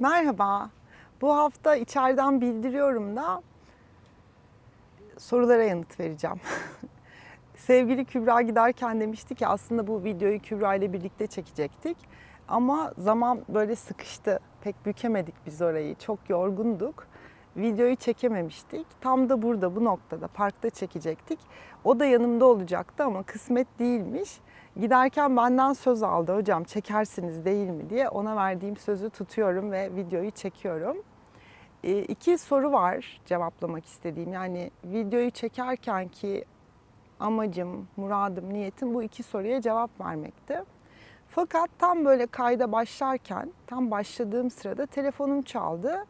Merhaba. Bu hafta içeriden bildiriyorum da sorulara yanıt vereceğim. Sevgili Kübra giderken demişti ki aslında bu videoyu Kübra ile birlikte çekecektik. Ama zaman böyle sıkıştı. Pek bükemedik biz orayı. Çok yorgunduk. Videoyu çekememiştik. Tam da burada bu noktada parkta çekecektik. O da yanımda olacaktı ama kısmet değilmiş. Giderken benden söz aldı hocam çekersiniz değil mi diye ona verdiğim sözü tutuyorum ve videoyu çekiyorum. E, iki soru var cevaplamak istediğim. Yani videoyu çekerken ki amacım, muradım, niyetim bu iki soruya cevap vermekti. Fakat tam böyle kayda başlarken, tam başladığım sırada telefonum çaldı.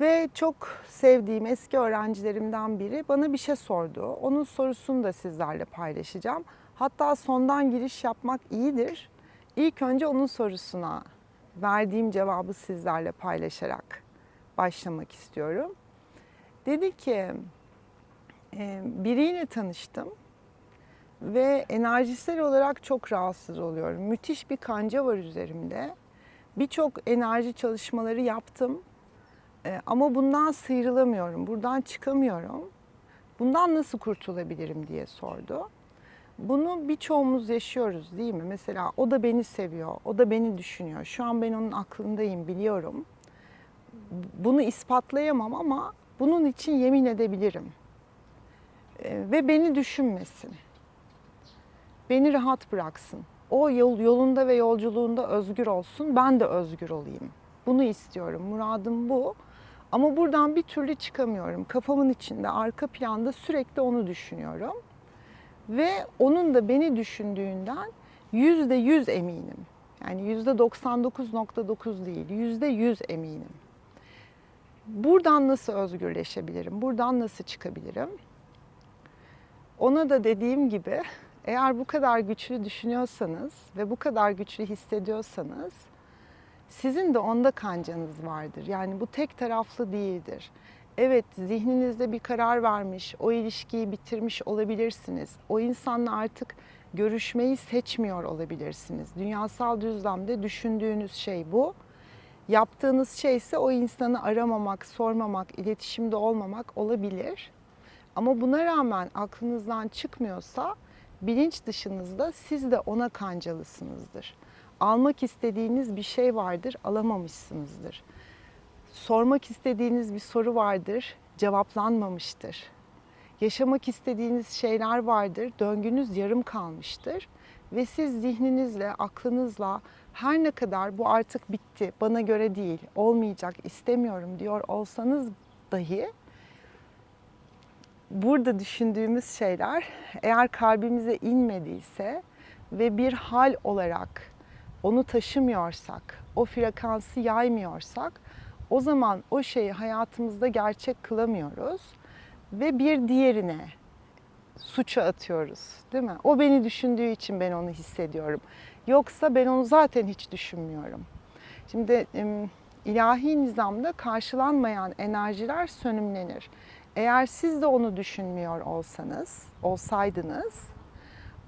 Ve çok sevdiğim eski öğrencilerimden biri bana bir şey sordu. Onun sorusunu da sizlerle paylaşacağım. Hatta sondan giriş yapmak iyidir. İlk önce onun sorusuna verdiğim cevabı sizlerle paylaşarak başlamak istiyorum. Dedi ki, "E, biriyle tanıştım ve enerjisel olarak çok rahatsız oluyorum. Müthiş bir kanca var üzerimde. Birçok enerji çalışmaları yaptım ama bundan sıyrılamıyorum, buradan çıkamıyorum. Bundan nasıl kurtulabilirim diye sordu. Bunu birçoğumuz yaşıyoruz değil mi? Mesela o da beni seviyor, o da beni düşünüyor. Şu an ben onun aklındayım, biliyorum. Bunu ispatlayamam ama bunun için yemin edebilirim. E, Ve beni düşünmesin. Beni rahat bıraksın. O yol, yolunda ve yolculuğunda özgür olsun, ben de özgür olayım. Bunu istiyorum, muradım bu. Ama buradan bir türlü çıkamıyorum. Kafamın içinde, arka planda sürekli onu düşünüyorum. Ve onun da beni düşündüğünden yüzde yüz eminim. Yani yüzde 99.9 değil, yüzde yüz eminim. Buradan nasıl özgürleşebilirim? Buradan nasıl çıkabilirim? Ona da dediğim gibi eğer bu kadar güçlü düşünüyorsanız ve bu kadar güçlü hissediyorsanız sizin de onda kancanız vardır. Yani bu tek taraflı değildir. Evet zihninizde bir karar vermiş, o ilişkiyi bitirmiş olabilirsiniz. O insanla artık görüşmeyi seçmiyor olabilirsiniz. Dünyasal düzlemde düşündüğünüz şey bu. Yaptığınız şey ise o insanı aramamak, sormamak, iletişimde olmamak olabilir. Ama buna rağmen aklınızdan çıkmıyorsa bilinç dışınızda siz de ona kancalısınızdır. Almak istediğiniz bir şey vardır, alamamışsınızdır. Sormak istediğiniz bir soru vardır, cevaplanmamıştır. Yaşamak istediğiniz şeyler vardır, döngünüz yarım kalmıştır ve siz zihninizle, aklınızla her ne kadar bu artık bitti, bana göre değil, olmayacak, istemiyorum diyor olsanız dahi burada düşündüğümüz şeyler eğer kalbimize inmediyse ve bir hal olarak onu taşımıyorsak, o frekansı yaymıyorsak o zaman o şeyi hayatımızda gerçek kılamıyoruz ve bir diğerine suça atıyoruz, değil mi? O beni düşündüğü için ben onu hissediyorum. Yoksa ben onu zaten hiç düşünmüyorum. Şimdi ilahi nizamda karşılanmayan enerjiler sönümlenir. Eğer siz de onu düşünmüyor olsanız, olsaydınız,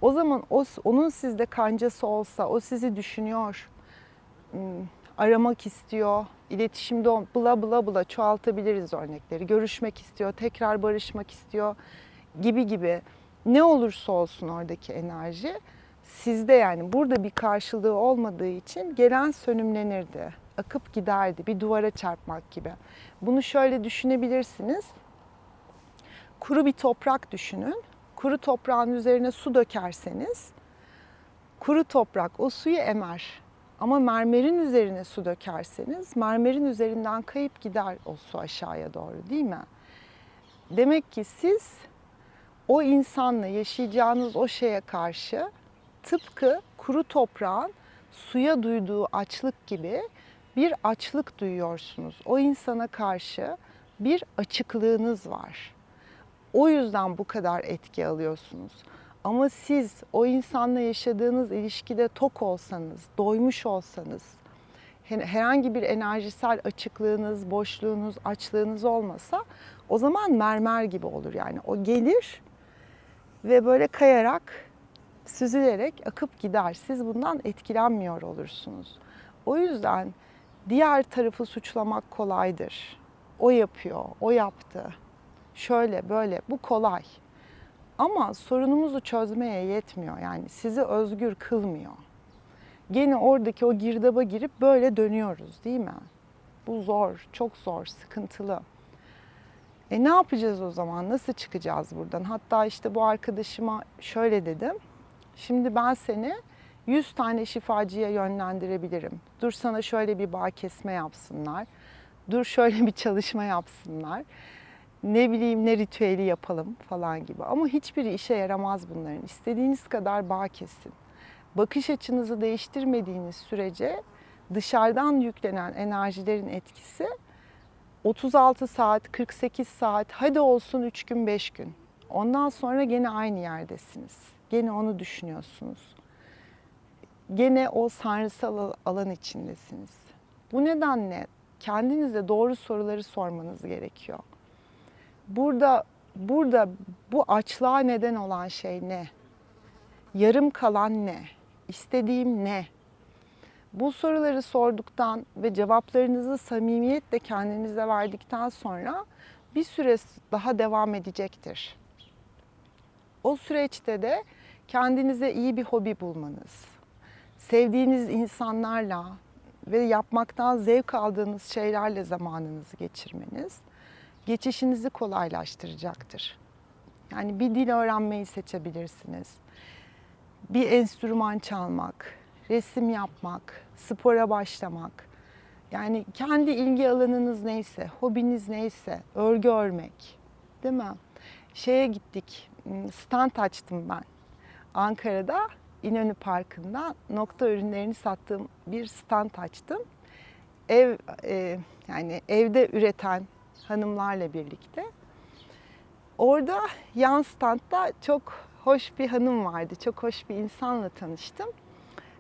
o zaman o, onun sizde kancası olsa, o sizi düşünüyor, aramak istiyor, iletişimde bla bla bla çoğaltabiliriz örnekleri. Görüşmek istiyor, tekrar barışmak istiyor gibi gibi. Ne olursa olsun oradaki enerji sizde yani burada bir karşılığı olmadığı için gelen sönümlenirdi. Akıp giderdi bir duvara çarpmak gibi. Bunu şöyle düşünebilirsiniz. Kuru bir toprak düşünün. Kuru toprağın üzerine su dökerseniz kuru toprak o suyu emer. Ama mermerin üzerine su dökerseniz mermerin üzerinden kayıp gider o su aşağıya doğru değil mi? Demek ki siz o insanla yaşayacağınız o şeye karşı tıpkı kuru toprağın suya duyduğu açlık gibi bir açlık duyuyorsunuz. O insana karşı bir açıklığınız var. O yüzden bu kadar etki alıyorsunuz. Ama siz o insanla yaşadığınız ilişkide tok olsanız, doymuş olsanız, her- herhangi bir enerjisel açıklığınız, boşluğunuz, açlığınız olmasa o zaman mermer gibi olur yani. O gelir ve böyle kayarak, süzülerek akıp gider. Siz bundan etkilenmiyor olursunuz. O yüzden Diğer tarafı suçlamak kolaydır. O yapıyor, o yaptı. Şöyle böyle bu kolay. Ama sorunumuzu çözmeye yetmiyor. Yani sizi özgür kılmıyor. Gene oradaki o girdaba girip böyle dönüyoruz değil mi? Bu zor, çok zor, sıkıntılı. E ne yapacağız o zaman? Nasıl çıkacağız buradan? Hatta işte bu arkadaşıma şöyle dedim. Şimdi ben seni 100 tane şifacıya yönlendirebilirim. Dur sana şöyle bir bağ kesme yapsınlar. Dur şöyle bir çalışma yapsınlar. Ne bileyim ne ritüeli yapalım falan gibi. Ama hiçbiri işe yaramaz bunların. İstediğiniz kadar bağ kesin. Bakış açınızı değiştirmediğiniz sürece dışarıdan yüklenen enerjilerin etkisi 36 saat, 48 saat, hadi olsun 3 gün, 5 gün. Ondan sonra gene aynı yerdesiniz. Gene onu düşünüyorsunuz. Gene o sanrısal alan içindesiniz. Bu nedenle kendinize doğru soruları sormanız gerekiyor. Burada burada bu açlığa neden olan şey ne? Yarım kalan ne? İstediğim ne? Bu soruları sorduktan ve cevaplarınızı samimiyetle kendinize verdikten sonra bir süre daha devam edecektir. O süreçte de kendinize iyi bir hobi bulmanız, sevdiğiniz insanlarla ve yapmaktan zevk aldığınız şeylerle zamanınızı geçirmeniz geçişinizi kolaylaştıracaktır. Yani bir dil öğrenmeyi seçebilirsiniz. Bir enstrüman çalmak, resim yapmak, spora başlamak. Yani kendi ilgi alanınız neyse, hobiniz neyse, örgü örmek. Değil mi? Şeye gittik, stand açtım ben. Ankara'da İnönü Parkı'nda nokta ürünlerini sattığım bir stand açtım. Ev e, yani evde üreten hanımlarla birlikte. Orada yan standta çok hoş bir hanım vardı. Çok hoş bir insanla tanıştım.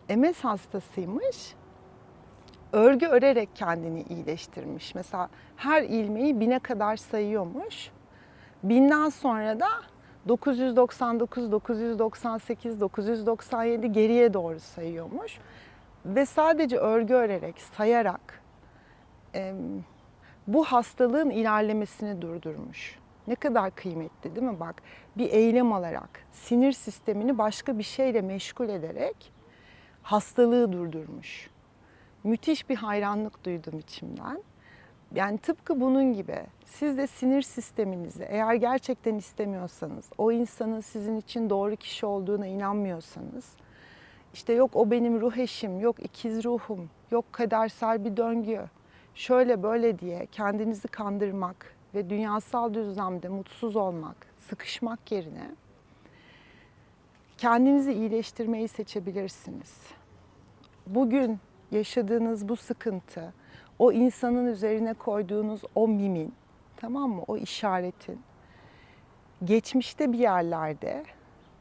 MS hastasıymış. Örgü örerek kendini iyileştirmiş. Mesela her ilmeği bine kadar sayıyormuş. Binden sonra da 999, 998, 997 geriye doğru sayıyormuş. Ve sadece örgü örerek, sayarak bu hastalığın ilerlemesini durdurmuş. Ne kadar kıymetli değil mi? Bak bir eylem alarak, sinir sistemini başka bir şeyle meşgul ederek hastalığı durdurmuş. Müthiş bir hayranlık duydum içimden. Yani tıpkı bunun gibi siz de sinir sisteminizi eğer gerçekten istemiyorsanız, o insanın sizin için doğru kişi olduğuna inanmıyorsanız, işte yok o benim ruh eşim, yok ikiz ruhum, yok kadersel bir döngü, şöyle böyle diye kendinizi kandırmak ve dünyasal düzlemde mutsuz olmak, sıkışmak yerine kendinizi iyileştirmeyi seçebilirsiniz. Bugün yaşadığınız bu sıkıntı, o insanın üzerine koyduğunuz o mimin, tamam mı? O işaretin geçmişte bir yerlerde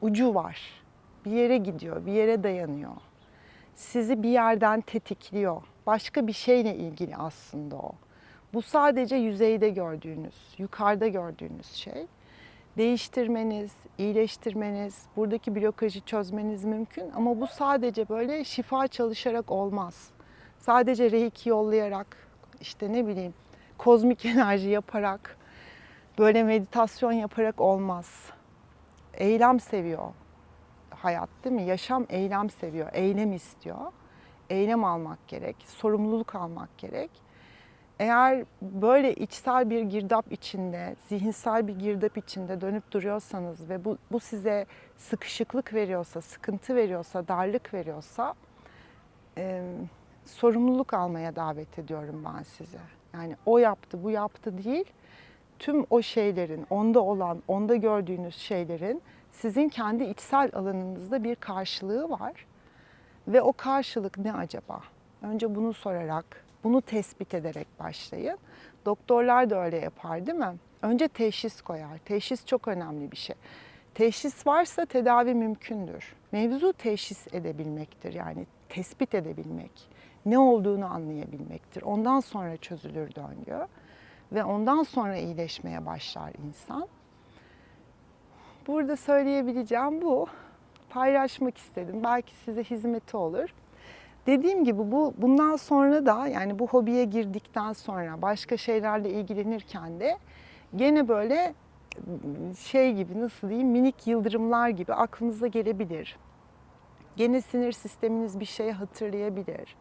ucu var. Bir yere gidiyor, bir yere dayanıyor. Sizi bir yerden tetikliyor. Başka bir şeyle ilgili aslında o. Bu sadece yüzeyde gördüğünüz, yukarıda gördüğünüz şey. Değiştirmeniz, iyileştirmeniz, buradaki blokajı çözmeniz mümkün ama bu sadece böyle şifa çalışarak olmaz. Sadece reiki yollayarak, işte ne bileyim, kozmik enerji yaparak, böyle meditasyon yaparak olmaz. Eylem seviyor hayat değil mi? Yaşam eylem seviyor, eylem istiyor. Eylem almak gerek, sorumluluk almak gerek. Eğer böyle içsel bir girdap içinde, zihinsel bir girdap içinde dönüp duruyorsanız ve bu, bu size sıkışıklık veriyorsa, sıkıntı veriyorsa, darlık veriyorsa e, sorumluluk almaya davet ediyorum ben size. Yani o yaptı, bu yaptı değil, tüm o şeylerin, onda olan, onda gördüğünüz şeylerin sizin kendi içsel alanınızda bir karşılığı var. Ve o karşılık ne acaba? Önce bunu sorarak, bunu tespit ederek başlayın. Doktorlar da öyle yapar değil mi? Önce teşhis koyar. Teşhis çok önemli bir şey. Teşhis varsa tedavi mümkündür. Mevzu teşhis edebilmektir. Yani tespit edebilmek, ne olduğunu anlayabilmektir. Ondan sonra çözülür döngü ve ondan sonra iyileşmeye başlar insan. Burada söyleyebileceğim bu. Paylaşmak istedim. Belki size hizmeti olur. Dediğim gibi bu bundan sonra da yani bu hobiye girdikten sonra başka şeylerle ilgilenirken de gene böyle şey gibi nasıl diyeyim minik yıldırımlar gibi aklınıza gelebilir. Gene sinir sisteminiz bir şey hatırlayabilir.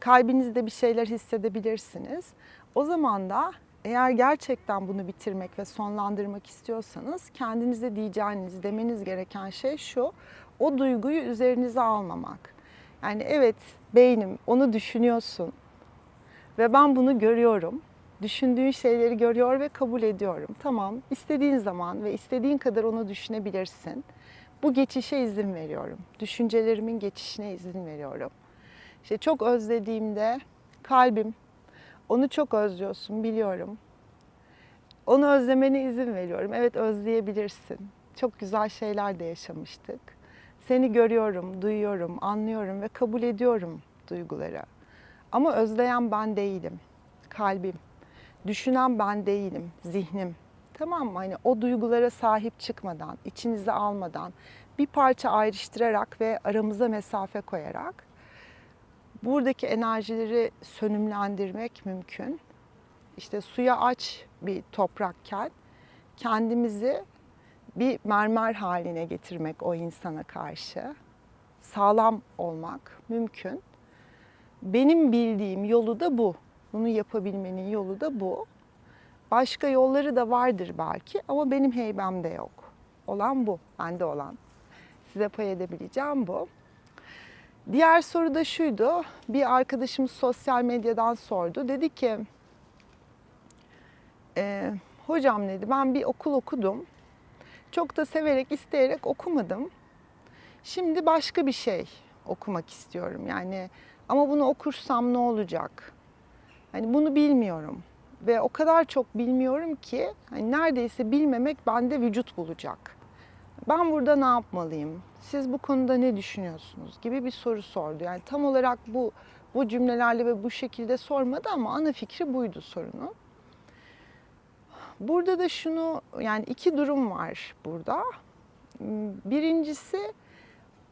Kalbinizde bir şeyler hissedebilirsiniz. O zaman da eğer gerçekten bunu bitirmek ve sonlandırmak istiyorsanız kendinize diyeceğiniz, demeniz gereken şey şu. O duyguyu üzerinize almamak. Yani evet beynim onu düşünüyorsun ve ben bunu görüyorum. Düşündüğün şeyleri görüyor ve kabul ediyorum. Tamam, istediğin zaman ve istediğin kadar onu düşünebilirsin. Bu geçişe izin veriyorum. Düşüncelerimin geçişine izin veriyorum. İşte çok özlediğimde kalbim onu çok özlüyorsun biliyorum. Onu özlemene izin veriyorum. Evet özleyebilirsin. Çok güzel şeyler de yaşamıştık. Seni görüyorum, duyuyorum, anlıyorum ve kabul ediyorum duyguları. Ama özleyen ben değilim. Kalbim. Düşünen ben değilim, zihnim. Tamam mı? Hani o duygulara sahip çıkmadan, içinize almadan, bir parça ayrıştırarak ve aramıza mesafe koyarak buradaki enerjileri sönümlendirmek mümkün. İşte suya aç bir toprakken kendimizi bir mermer haline getirmek o insana karşı sağlam olmak mümkün. Benim bildiğim yolu da bu. Bunu yapabilmenin yolu da bu. Başka yolları da vardır belki ama benim heybemde yok. Olan bu, bende olan. Size pay edebileceğim bu. Diğer soru da şuydu. Bir arkadaşımız sosyal medyadan sordu. Dedi ki, e, hocam dedi ben bir okul okudum. Çok da severek, isteyerek okumadım. Şimdi başka bir şey okumak istiyorum. Yani ama bunu okursam ne olacak? Hani bunu bilmiyorum ve o kadar çok bilmiyorum ki hani neredeyse bilmemek bende vücut bulacak. Ben burada ne yapmalıyım? Siz bu konuda ne düşünüyorsunuz? gibi bir soru sordu. Yani tam olarak bu bu cümlelerle ve bu şekilde sormadı ama ana fikri buydu sorunun. Burada da şunu yani iki durum var burada. Birincisi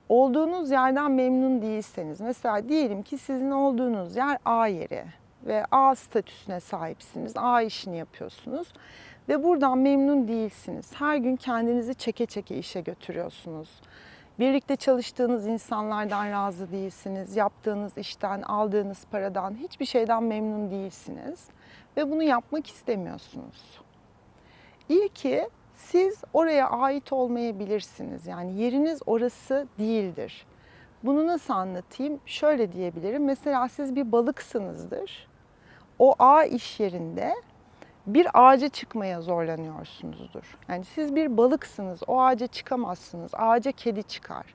olduğunuz yerden memnun değilseniz. Mesela diyelim ki sizin olduğunuz yer A yeri ve A statüsüne sahipsiniz. A işini yapıyorsunuz ve buradan memnun değilsiniz. Her gün kendinizi çeke çeke işe götürüyorsunuz. Birlikte çalıştığınız insanlardan razı değilsiniz. Yaptığınız işten, aldığınız paradan, hiçbir şeyden memnun değilsiniz ve bunu yapmak istemiyorsunuz. İyi ki siz oraya ait olmayabilirsiniz. Yani yeriniz orası değildir. Bunu nasıl anlatayım? Şöyle diyebilirim. Mesela siz bir balıksınızdır. O ağ iş yerinde bir ağaca çıkmaya zorlanıyorsunuzdur. Yani siz bir balıksınız, o ağaca çıkamazsınız. Ağaca kedi çıkar.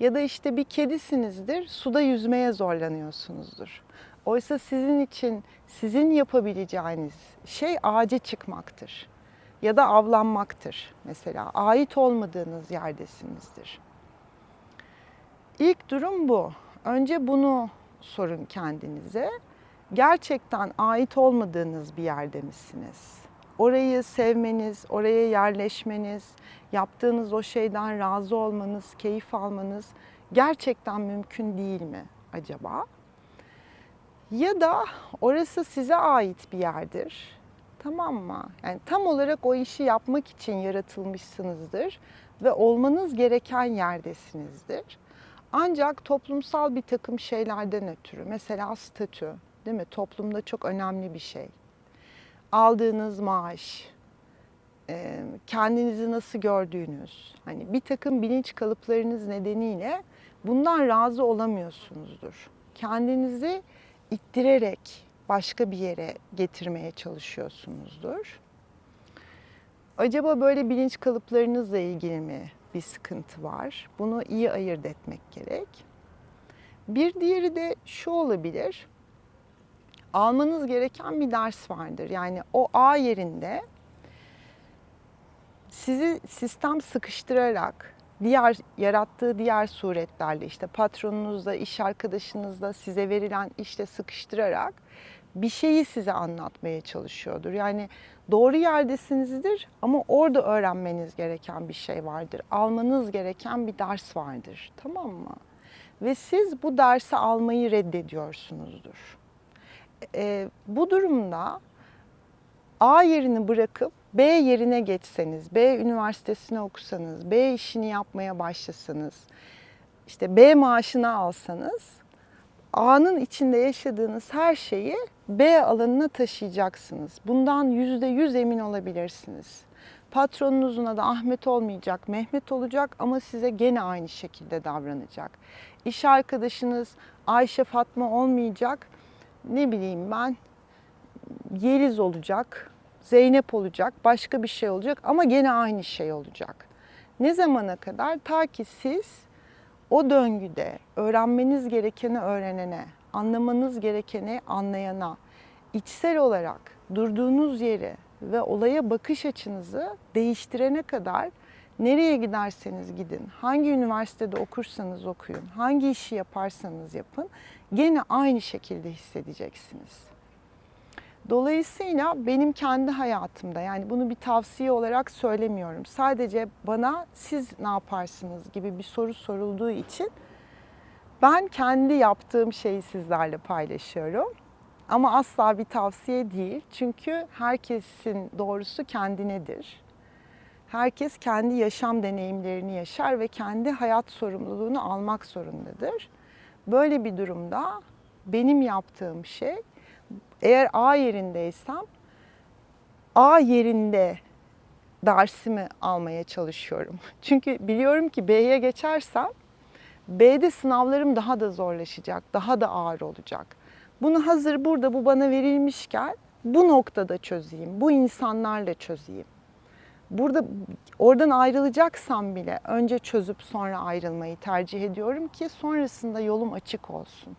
Ya da işte bir kedisinizdir, suda yüzmeye zorlanıyorsunuzdur. Oysa sizin için sizin yapabileceğiniz şey ağaca çıkmaktır ya da avlanmaktır mesela. Ait olmadığınız yerdesinizdir. İlk durum bu. Önce bunu sorun kendinize. Gerçekten ait olmadığınız bir yerde misiniz? Orayı sevmeniz, oraya yerleşmeniz, yaptığınız o şeyden razı olmanız, keyif almanız gerçekten mümkün değil mi acaba? Ya da orası size ait bir yerdir Tamam mı? Yani tam olarak o işi yapmak için yaratılmışsınızdır ve olmanız gereken yerdesinizdir. Ancak toplumsal bir takım şeylerden ötürü, mesela statü, değil mi? Toplumda çok önemli bir şey. Aldığınız maaş, kendinizi nasıl gördüğünüz, hani bir takım bilinç kalıplarınız nedeniyle bundan razı olamıyorsunuzdur. Kendinizi ittirerek, başka bir yere getirmeye çalışıyorsunuzdur. Acaba böyle bilinç kalıplarınızla ilgili mi bir sıkıntı var? Bunu iyi ayırt etmek gerek. Bir diğeri de şu olabilir. Almanız gereken bir ders vardır. Yani o A yerinde sizi sistem sıkıştırarak diğer yarattığı diğer suretlerle işte patronunuzla, iş arkadaşınızla size verilen işle sıkıştırarak bir şeyi size anlatmaya çalışıyordur. Yani doğru yerdesinizdir ama orada öğrenmeniz gereken bir şey vardır. Almanız gereken bir ders vardır. Tamam mı? ve siz bu dersi almayı reddediyorsunuzdur. E, bu durumda A yerini bırakıp B yerine geçseniz, B üniversitesine okusanız, B işini yapmaya başlasanız, işte B maaşını alsanız A'nın içinde yaşadığınız her şeyi B alanına taşıyacaksınız. Bundan yüzde yüz emin olabilirsiniz. Patronunuzun adı Ahmet olmayacak, Mehmet olacak ama size gene aynı şekilde davranacak. İş arkadaşınız Ayşe Fatma olmayacak. Ne bileyim ben Yeliz olacak, Zeynep olacak, başka bir şey olacak ama gene aynı şey olacak. Ne zamana kadar? Ta ki siz o döngüde öğrenmeniz gerekeni öğrenene, anlamanız gerekeni anlayana, içsel olarak durduğunuz yeri ve olaya bakış açınızı değiştirene kadar nereye giderseniz gidin, hangi üniversitede okursanız okuyun, hangi işi yaparsanız yapın, gene aynı şekilde hissedeceksiniz. Dolayısıyla benim kendi hayatımda yani bunu bir tavsiye olarak söylemiyorum. Sadece bana siz ne yaparsınız gibi bir soru sorulduğu için ben kendi yaptığım şeyi sizlerle paylaşıyorum. Ama asla bir tavsiye değil. Çünkü herkesin doğrusu kendinedir. Herkes kendi yaşam deneyimlerini yaşar ve kendi hayat sorumluluğunu almak zorundadır. Böyle bir durumda benim yaptığım şey eğer A yerindeysem A yerinde dersimi almaya çalışıyorum. Çünkü biliyorum ki B'ye geçersem B'de sınavlarım daha da zorlaşacak, daha da ağır olacak. Bunu hazır burada bu bana verilmişken bu noktada çözeyim, bu insanlarla çözeyim. Burada oradan ayrılacaksam bile önce çözüp sonra ayrılmayı tercih ediyorum ki sonrasında yolum açık olsun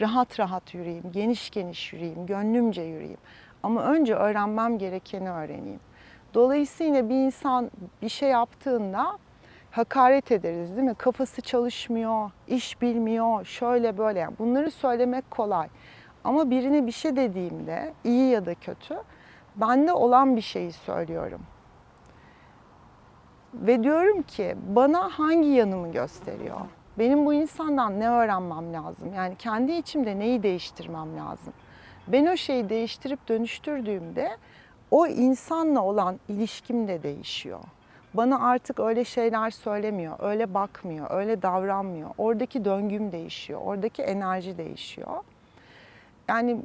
rahat rahat yürüyeyim, geniş geniş yürüyeyim, gönlümce yürüyeyim. Ama önce öğrenmem gerekeni öğreneyim. Dolayısıyla bir insan bir şey yaptığında hakaret ederiz değil mi? Kafası çalışmıyor, iş bilmiyor, şöyle böyle. Yani bunları söylemek kolay. Ama birine bir şey dediğimde, iyi ya da kötü, bende olan bir şeyi söylüyorum. Ve diyorum ki bana hangi yanımı gösteriyor? Benim bu insandan ne öğrenmem lazım? Yani kendi içimde neyi değiştirmem lazım? Ben o şeyi değiştirip dönüştürdüğümde o insanla olan ilişkim de değişiyor. Bana artık öyle şeyler söylemiyor, öyle bakmıyor, öyle davranmıyor. Oradaki döngüm değişiyor, oradaki enerji değişiyor. Yani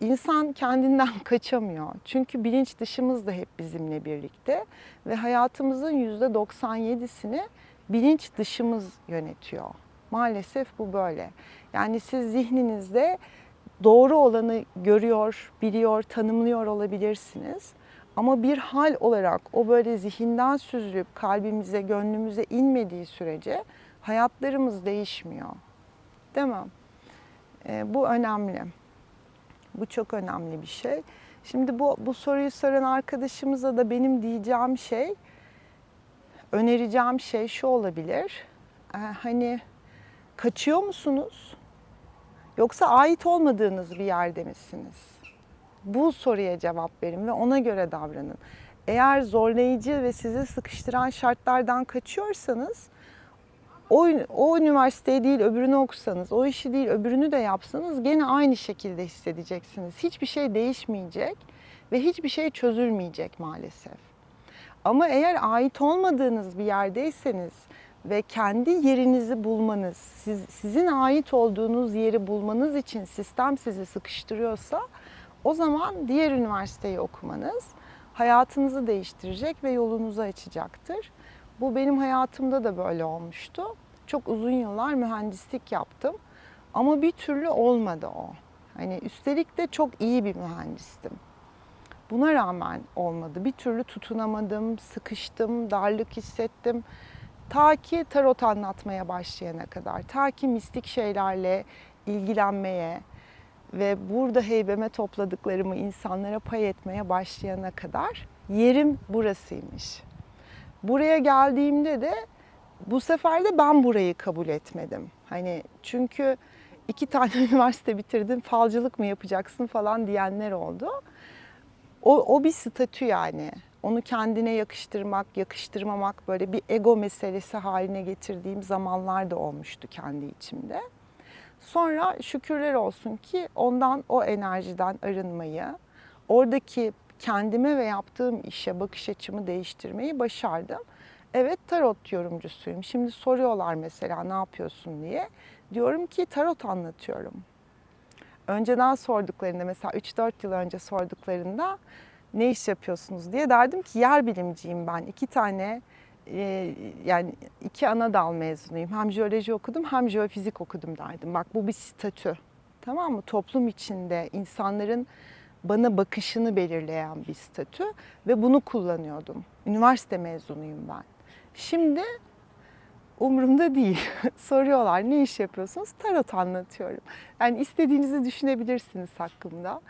insan kendinden kaçamıyor. Çünkü bilinç dışımız da hep bizimle birlikte ve hayatımızın %97'sini bilinç dışımız yönetiyor. Maalesef bu böyle. Yani siz zihninizde doğru olanı görüyor, biliyor, tanımlıyor olabilirsiniz. Ama bir hal olarak o böyle zihinden süzülüp kalbimize, gönlümüze inmediği sürece hayatlarımız değişmiyor. Değil mi? E, bu önemli. Bu çok önemli bir şey. Şimdi bu, bu soruyu soran arkadaşımıza da benim diyeceğim şey, önereceğim şey şu olabilir. Ee, hani kaçıyor musunuz? Yoksa ait olmadığınız bir yerde misiniz? Bu soruya cevap verin ve ona göre davranın. Eğer zorlayıcı ve sizi sıkıştıran şartlardan kaçıyorsanız o, o üniversiteyi değil öbürünü okusanız, o işi değil öbürünü de yapsanız gene aynı şekilde hissedeceksiniz. Hiçbir şey değişmeyecek ve hiçbir şey çözülmeyecek maalesef. Ama eğer ait olmadığınız bir yerdeyseniz ve kendi yerinizi bulmanız, siz, sizin ait olduğunuz yeri bulmanız için sistem sizi sıkıştırıyorsa o zaman diğer üniversiteyi okumanız hayatınızı değiştirecek ve yolunuzu açacaktır. Bu benim hayatımda da böyle olmuştu. Çok uzun yıllar mühendislik yaptım ama bir türlü olmadı o. Hani üstelik de çok iyi bir mühendistim. Buna rağmen olmadı. Bir türlü tutunamadım, sıkıştım, darlık hissettim. Ta ki tarot anlatmaya başlayana kadar, ta ki mistik şeylerle ilgilenmeye ve burada heybeme topladıklarımı insanlara pay etmeye başlayana kadar yerim burasıymış. Buraya geldiğimde de bu sefer de ben burayı kabul etmedim. Hani çünkü iki tane üniversite bitirdim, falcılık mı yapacaksın falan diyenler oldu. O, o bir statü yani. onu kendine yakıştırmak, yakıştırmamak böyle bir ego meselesi haline getirdiğim zamanlar da olmuştu kendi içimde. Sonra şükürler olsun ki ondan o enerjiden arınmayı, oradaki kendime ve yaptığım işe bakış açımı değiştirmeyi başardım. Evet tarot yorumcusuyum. Şimdi soruyorlar mesela ne yapıyorsun diye. Diyorum ki tarot anlatıyorum. Önceden sorduklarında mesela 3-4 yıl önce sorduklarında ne iş yapıyorsunuz diye derdim ki yer bilimciyim ben. İki tane e, yani iki ana dal mezunuyum. Hem jeoloji okudum hem jeofizik okudum derdim. Bak bu bir statü. Tamam mı? Toplum içinde insanların bana bakışını belirleyen bir statü ve bunu kullanıyordum. Üniversite mezunuyum ben. Şimdi umurumda değil. Soruyorlar ne iş yapıyorsunuz? Tarot anlatıyorum. Yani istediğinizi düşünebilirsiniz hakkımda.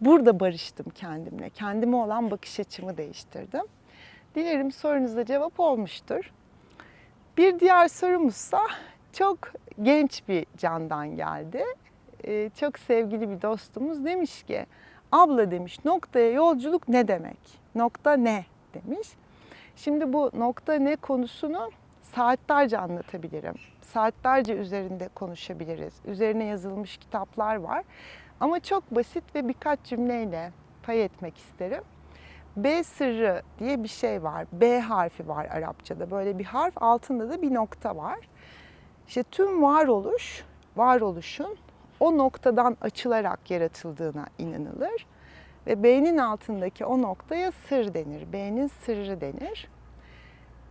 Burada barıştım kendimle. Kendime olan bakış açımı değiştirdim. Dilerim sorunuza cevap olmuştur. Bir diğer sorumuzsa çok genç bir candan geldi. Ee, çok sevgili bir dostumuz demiş ki abla demiş noktaya yolculuk ne demek? Nokta ne demiş. Şimdi bu nokta ne konusunu saatlerce anlatabilirim. Saatlerce üzerinde konuşabiliriz. Üzerine yazılmış kitaplar var. Ama çok basit ve birkaç cümleyle pay etmek isterim. B sırrı diye bir şey var. B harfi var Arapçada. Böyle bir harf altında da bir nokta var. İşte tüm varoluş, varoluşun o noktadan açılarak yaratıldığına inanılır. Ve B'nin altındaki o noktaya sır denir. B'nin sırrı denir.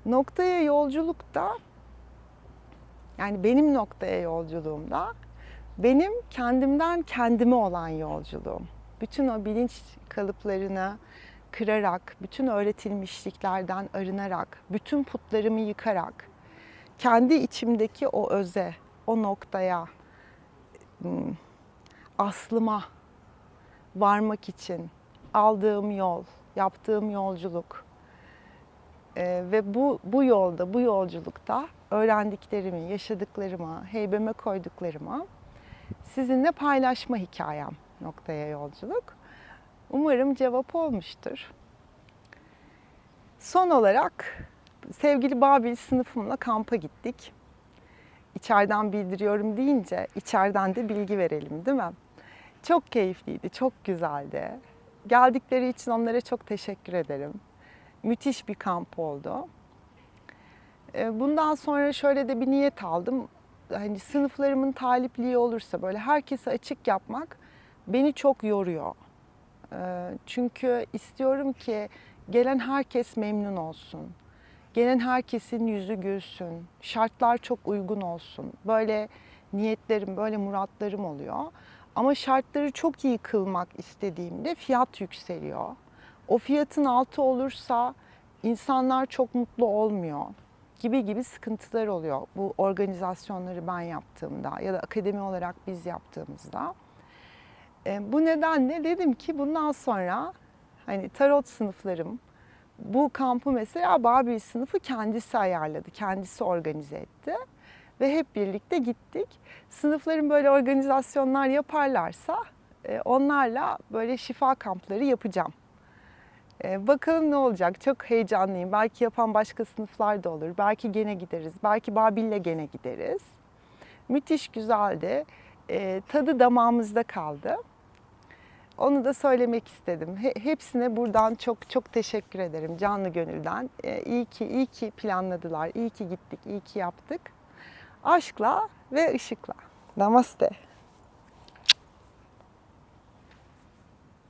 Noktaya yolculukta yani benim noktaya yolculuğumda benim kendimden kendime olan yolculuğum. Bütün o bilinç kalıplarını kırarak, bütün öğretilmişliklerden arınarak, bütün putlarımı yıkarak, kendi içimdeki o öze, o noktaya, aslıma varmak için aldığım yol, yaptığım yolculuk Ee, ve bu bu yolda, bu yolculukta öğrendiklerimi, yaşadıklarımı, heybeme koyduklarımı sizinle paylaşma hikayem noktaya yolculuk. Umarım cevap olmuştur. Son olarak sevgili Babil sınıfımla kampa gittik. İçeriden bildiriyorum deyince içeriden de bilgi verelim değil mi? Çok keyifliydi, çok güzeldi. Geldikleri için onlara çok teşekkür ederim. Müthiş bir kamp oldu. Ee, Bundan sonra şöyle de bir niyet aldım. Hani sınıflarımın talipliği olursa böyle herkese açık yapmak beni çok yoruyor. Ee, Çünkü istiyorum ki gelen herkes memnun olsun. Gelen herkesin yüzü gülsün. Şartlar çok uygun olsun. Böyle niyetlerim, böyle muratlarım oluyor. Ama şartları çok iyi kılmak istediğimde fiyat yükseliyor. O fiyatın altı olursa insanlar çok mutlu olmuyor gibi gibi sıkıntılar oluyor bu organizasyonları ben yaptığımda ya da akademi olarak biz yaptığımızda. E, bu nedenle dedim ki bundan sonra hani tarot sınıflarım bu kampı mesela Babil sınıfı kendisi ayarladı, kendisi organize etti ve hep birlikte gittik. Sınıfların böyle organizasyonlar yaparlarsa e, onlarla böyle şifa kampları yapacağım. E, Bakalım ne olacak? Çok heyecanlıyım. Belki yapan başka sınıflar da olur. Belki gene gideriz. Belki Babil'le gene gideriz. Müthiş güzeldi. E, tadı damağımızda kaldı. Onu da söylemek istedim. He- hepsine buradan çok çok teşekkür ederim canlı gönülden. E, iyi ki iyi ki planladılar. iyi ki gittik, iyi ki yaptık. Aşkla ve ışıkla. Namaste.